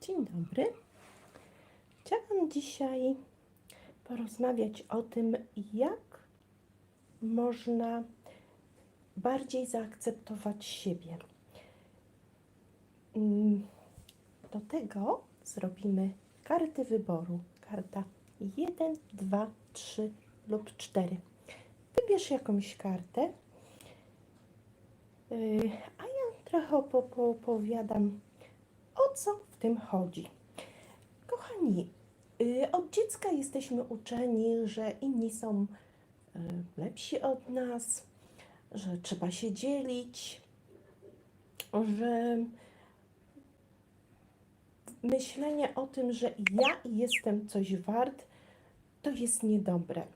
Dzień dobry. Chciałam dzisiaj porozmawiać o tym, jak można bardziej zaakceptować siebie. Mm, Do tego zrobimy karty wyboru. Karta 1, 2, 3 lub 4. Wybierz jakąś kartę, Yy, a ja trochę opo- po- opowiadam, o co w tym chodzi. Kochani, yy, od dziecka jesteśmy uczeni, że inni są yy, lepsi od nas, że trzeba się dzielić, że myślenie o tym, że ja jestem coś wart, to jest niedobre.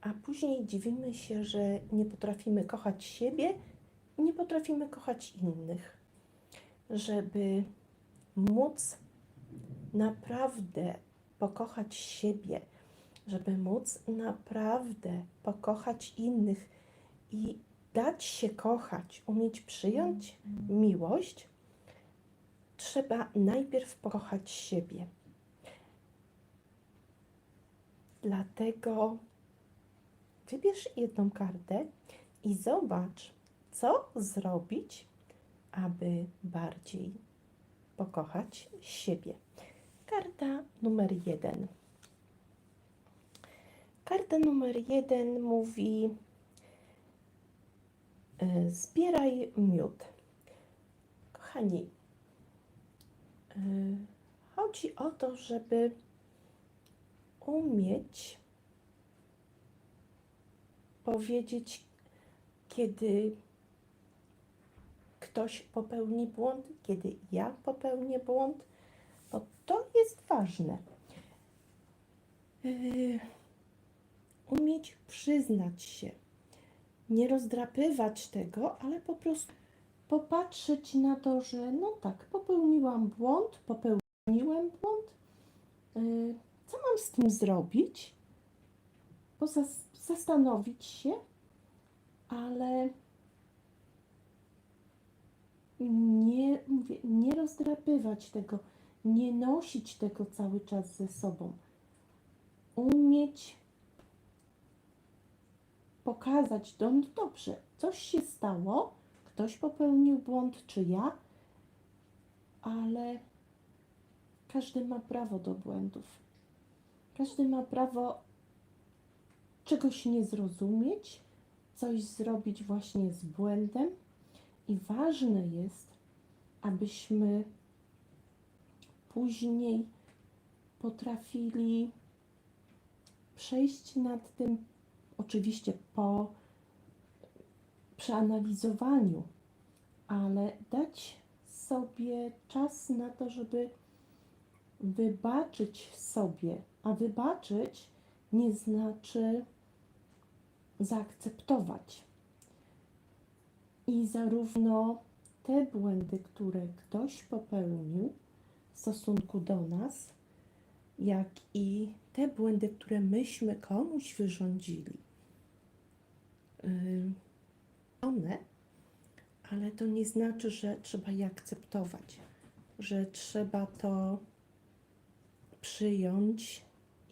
A później dziwimy się, że nie potrafimy kochać siebie, nie potrafimy kochać innych. Żeby móc naprawdę pokochać siebie, żeby móc naprawdę pokochać innych i dać się kochać, umieć przyjąć miłość, trzeba najpierw pokochać siebie. Dlatego wybierz jedną kartę i zobacz, co zrobić, aby bardziej pokochać siebie. Karta numer jeden. Karta numer jeden mówi: y, Zbieraj miód. Kochani, y, chodzi o to, żeby umieć powiedzieć, kiedy ktoś popełni błąd, kiedy ja popełnię błąd, bo to jest ważne. Yy, umieć przyznać się, nie rozdrapywać tego, ale po prostu popatrzeć na to, że no tak, popełniłam błąd, popełniłem błąd. Yy, co mam z tym zrobić? Pozas- zastanowić się, ale nie, nie rozdrapywać tego, nie nosić tego cały czas ze sobą. Umieć pokazać, no dobrze, coś się stało, ktoś popełnił błąd, czy ja, ale każdy ma prawo do błędów. Każdy ma prawo czegoś nie zrozumieć, coś zrobić właśnie z błędem. I ważne jest, abyśmy później potrafili przejść nad tym, oczywiście po przeanalizowaniu, ale dać sobie czas na to, żeby wybaczyć sobie. A wybaczyć nie znaczy zaakceptować. I zarówno te błędy, które ktoś popełnił w stosunku do nas, jak i te błędy, które myśmy komuś wyrządzili. Yy, one, ale to nie znaczy, że trzeba je akceptować, że trzeba to przyjąć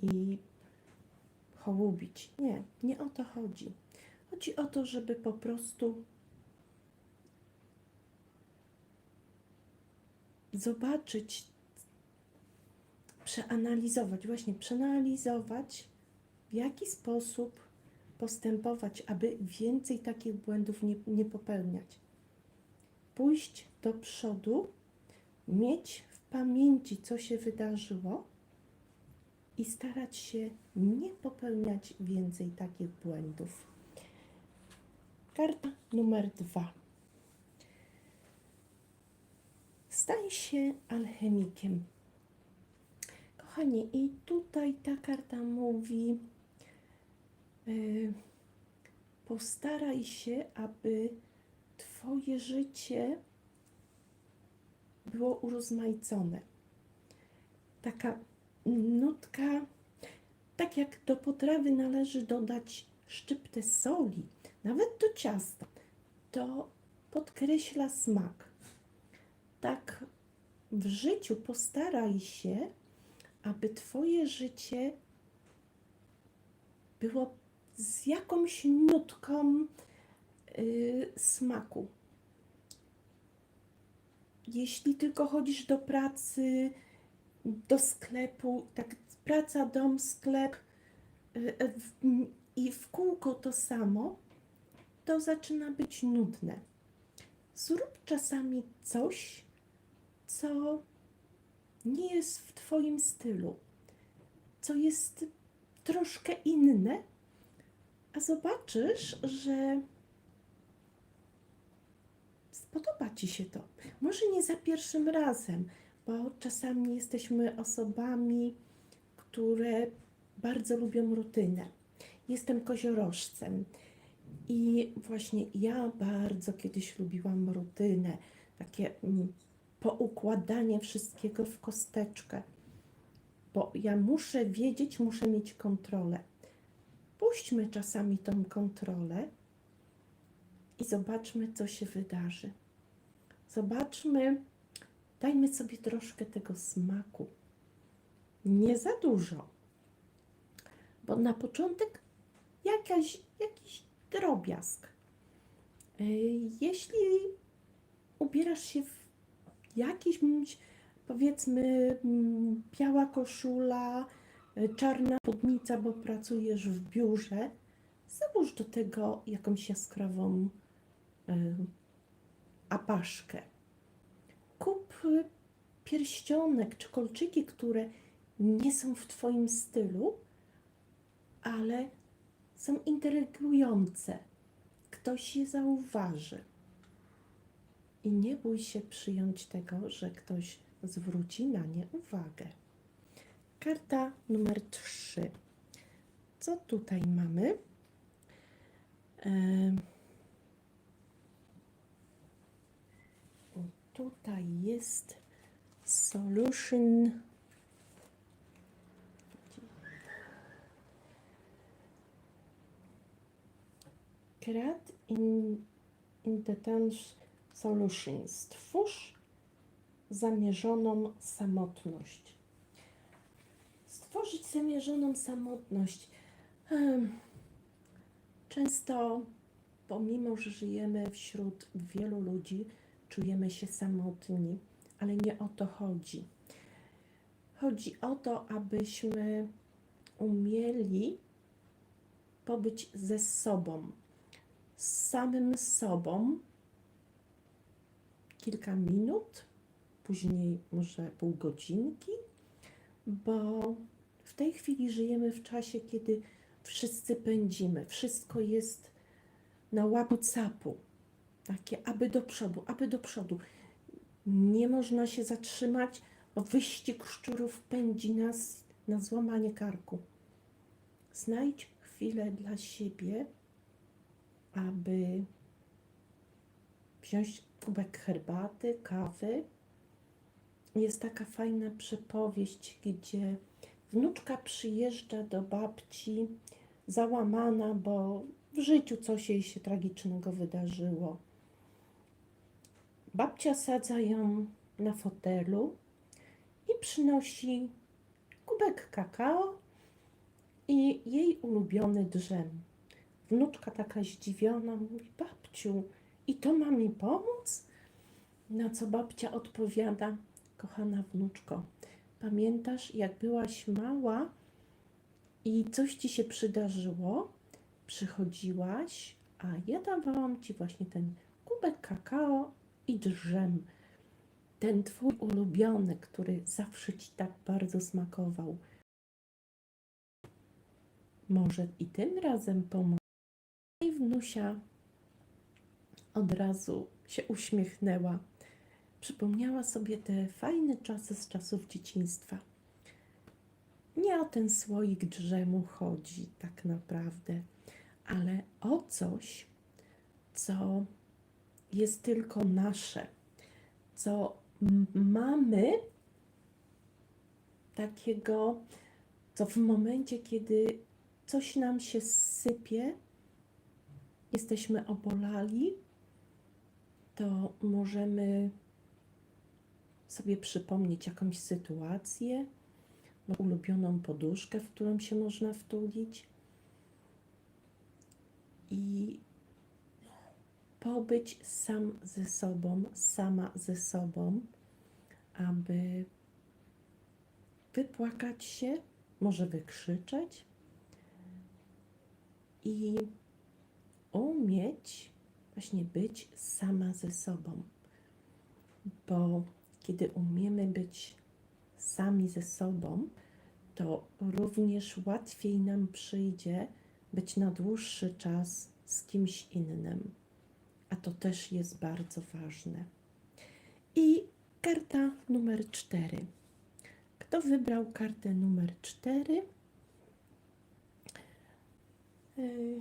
i hołubić. Nie, nie o to chodzi. Chodzi o to, żeby po prostu zobaczyć, przeanalizować, właśnie przeanalizować, w jaki sposób postępować, aby więcej takich błędów nie, nie popełniać. Pójść do przodu, mieć w pamięci, co się wydarzyło i starać się nie popełniać więcej takich błędów. Karta numer dwa. Staj się alchemikiem. Kochani, i tutaj ta karta mówi: y, postaraj się, aby Twoje życie było urozmaicone. Taka nutka, tak jak do potrawy należy dodać szczyptę soli, nawet do ciasta, to podkreśla smak. Tak w życiu postaraj się, aby Twoje życie było z jakąś nutką y, smaku. Jeśli tylko chodzisz do pracy, do sklepu, tak praca, dom, sklep y, y, w- i w kółko to samo, to zaczyna być nudne. Zrób czasami coś, co nie jest w Twoim stylu, co jest troszkę inne, a zobaczysz, że spodoba Ci się to. Może nie za pierwszym razem, bo czasami jesteśmy osobami, które bardzo lubią rutynę. Jestem koziorożcem i właśnie ja bardzo kiedyś lubiłam rutynę, takie mm, poukładanie wszystkiego w kosteczkę, bo ja muszę wiedzieć, muszę mieć kontrolę. Puśćmy czasami tą kontrolę i zobaczmy, co się wydarzy. Zobaczmy, dajmy sobie troszkę tego smaku. Nie za dużo, bo na początek jakaś, jakiś drobiazg. Jeśli ubierasz się w jakiś, powiedzmy, mm, biała koszula, y, czarna spódnica, bo pracujesz w biurze, załóż do tego jakąś jaskrawą y, apaszkę. Kup pierścionek czy kolczyki, które nie są w Twoim stylu, ale są intrygujące. Ktoś je zauważy. I nie bój się przyjąć tego, że ktoś zwróci na nie uwagę. Karta numer 3. Co tutaj mamy? Tutaj jest solution. Create in, intense solution. Stwórz zamierzoną samotność. Stworzyć zamierzoną samotność. Em, Często, pomimo że żyjemy wśród wielu ludzi, czujemy się samotni, ale nie o to chodzi. Chodzi o to, abyśmy umieli pobyć ze sobą, z samym sobą kilka minut, później może pół godzinki, bo w tej chwili żyjemy w czasie, kiedy wszyscy pędzimy, wszystko jest na łapu capu, takie aby do przodu, aby do przodu. Nie można się zatrzymać, bo wyścig szczurów pędzi nas na złamanie karku. Znajdź chwilę dla siebie, aby kubek herbaty, kawy. Jest taka fajna przypowieść, gdzie wnuczka przyjeżdża do babci załamana, bo w życiu coś jej się tragicznego wydarzyło. Babcia sadza ją na fotelu i przynosi kubek kakao i jej ulubiony drzem. Wnuczka taka zdziwiona mówi: Babciu, i to ma mi pomóc? Na co babcia odpowiada: Kochana wnuczko, pamiętasz, jak byłaś mała i coś ci się przydarzyło? Przychodziłaś, a ja dawałam ci właśnie ten kubek kakao i drzem. Ten twój ulubiony, który zawsze ci tak bardzo smakował. Może i tym razem pomoże. I wnusia od razu się uśmiechnęła. Przypomniała sobie te fajne czasy z czasów dzieciństwa. Nie o ten słoik drzemu chodzi tak naprawdę, ale o coś, co jest tylko nasze, co mamy takiego, co w momencie, kiedy coś nam się sypie, jesteśmy obolali, to możemy sobie przypomnieć jakąś sytuację, ulubioną poduszkę, w którą się można wtulić. I pobyć sam ze sobą, sama ze sobą, aby wypłakać się, może wykrzyczeć i umieć właśnie być sama ze sobą. Bo kiedy umiemy być sami ze sobą, to również łatwiej nam przyjdzie być na dłuższy czas z kimś innym. A to też jest bardzo ważne. I karta numer cztery. Kto wybrał kartę numer cztery? Yy,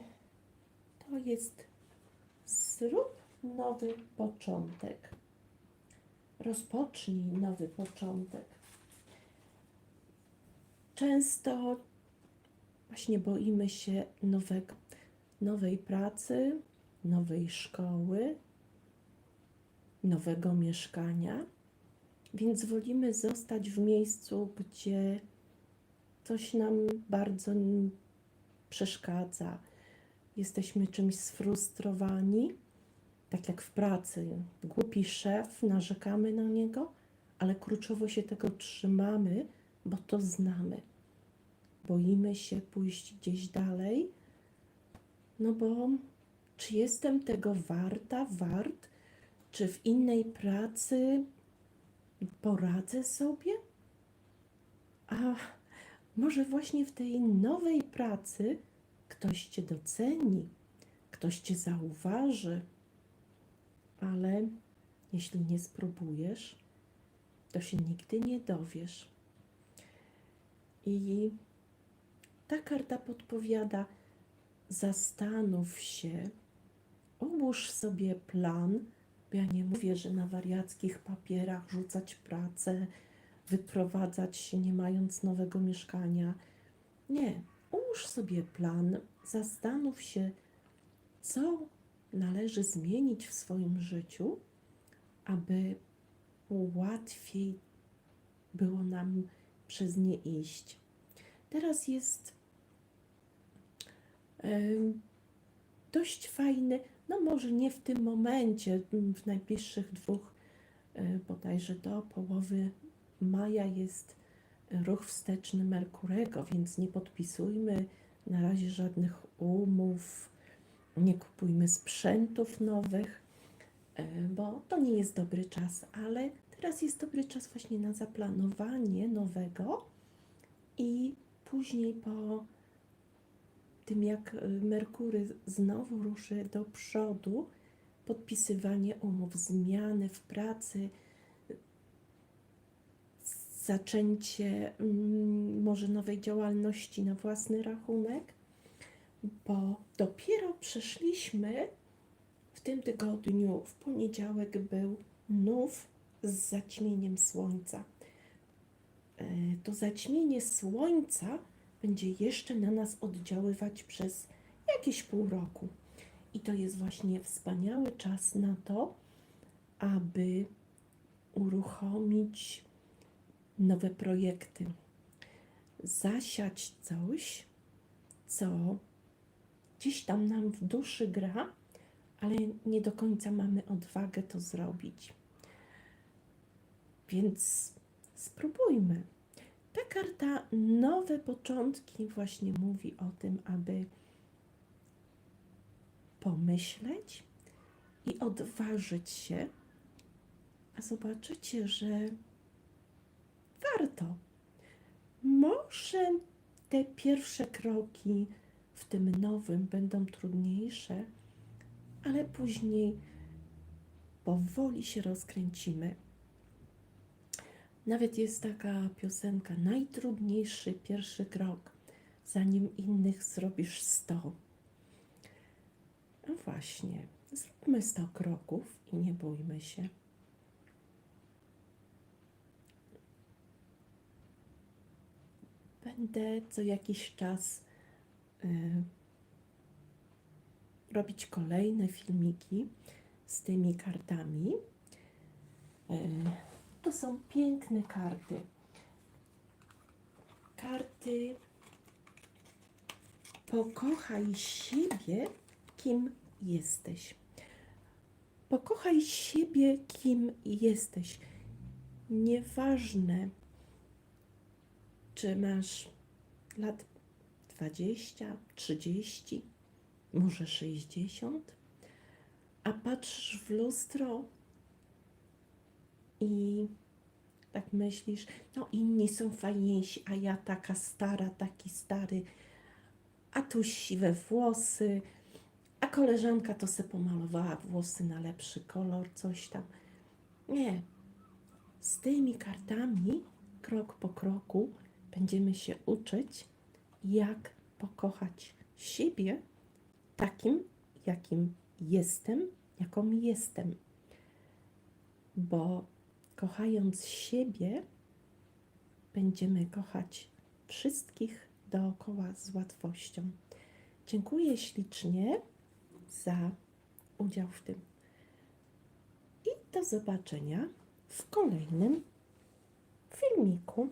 To jest zrób nowy początek. Rozpocznij nowy początek. Często właśnie boimy się nowego, nowej pracy, nowej szkoły, nowego mieszkania, więc wolimy zostać w miejscu, gdzie coś nam bardzo przeszkadza. Jesteśmy czymś sfrustrowani, tak jak w pracy. Głupi szef, narzekamy na niego, ale kurczowo się tego trzymamy, bo to znamy. Boimy się pójść gdzieś dalej, no bo czy jestem tego warta, wart? Czy w innej pracy poradzę sobie? A może właśnie w tej nowej pracy ktoś cię doceni, ktoś cię zauważy, ale jeśli nie spróbujesz, to się nigdy nie dowiesz. I ta karta podpowiada: zastanów się, ułóż sobie plan. Ja nie mówię, że na wariackich papierach rzucać pracę, wyprowadzać się nie mając nowego mieszkania. Nie, ułóż sobie plan, zastanów się, co należy zmienić w swoim życiu, aby łatwiej było nam przez nie iść. Teraz jest dość fajny, no może nie w tym momencie, w najbliższych dwóch, e, bodajże do połowy maja jest ruch wsteczny Merkurego, więc nie podpisujmy na razie żadnych umów, nie kupujmy sprzętów nowych, e, bo to nie jest dobry czas, ale teraz jest dobry czas właśnie na zaplanowanie nowego i później po tym jak y, Merkury znowu ruszy do przodu, podpisywanie umów, zmiany w pracy, zaczęcie mm, może nowej działalności na własny rachunek, bo dopiero przeszliśmy w tym tygodniu, w poniedziałek był nów z zaćmieniem słońca. E, To zaćmienie słońca będzie jeszcze na nas oddziaływać przez jakieś pół roku. I to jest właśnie wspaniały czas na to, aby uruchomić nowe projekty, zasiać coś, co gdzieś tam nam w duszy gra, ale nie do końca mamy odwagę to zrobić. Więc spróbujmy. Ta karta Nowe Początki właśnie mówi o tym, aby pomyśleć i odważyć się, a zobaczycie, że warto. Może te pierwsze kroki w tym nowym będą trudniejsze, ale później powoli się rozkręcimy. Nawet jest taka piosenka: Najtrudniejszy pierwszy krok, zanim innych zrobisz sto. No właśnie, zróbmy sto kroków i nie bójmy się. Będę co jakiś czas robić kolejne filmiki z tymi kartami. Y, to są piękne karty. Karty pokochaj siebie, kim jesteś. Pokochaj siebie, kim jesteś. Nieważne, czy masz lat 20, 30, może 60, a patrzysz w lustro i tak myślisz, no inni są fajniejsi, a ja taka stara, taki stary, a tu siwe włosy, a koleżanka to se pomalowała włosy na lepszy kolor, coś tam. Nie. Z tymi kartami, krok po kroku, będziemy się uczyć, jak pokochać siebie takim, jakim jestem, jaką jestem. Bo kochając siebie, będziemy kochać wszystkich dookoła z łatwością. Dziękuję ślicznie za udział w tym. I do zobaczenia w kolejnym filmiku.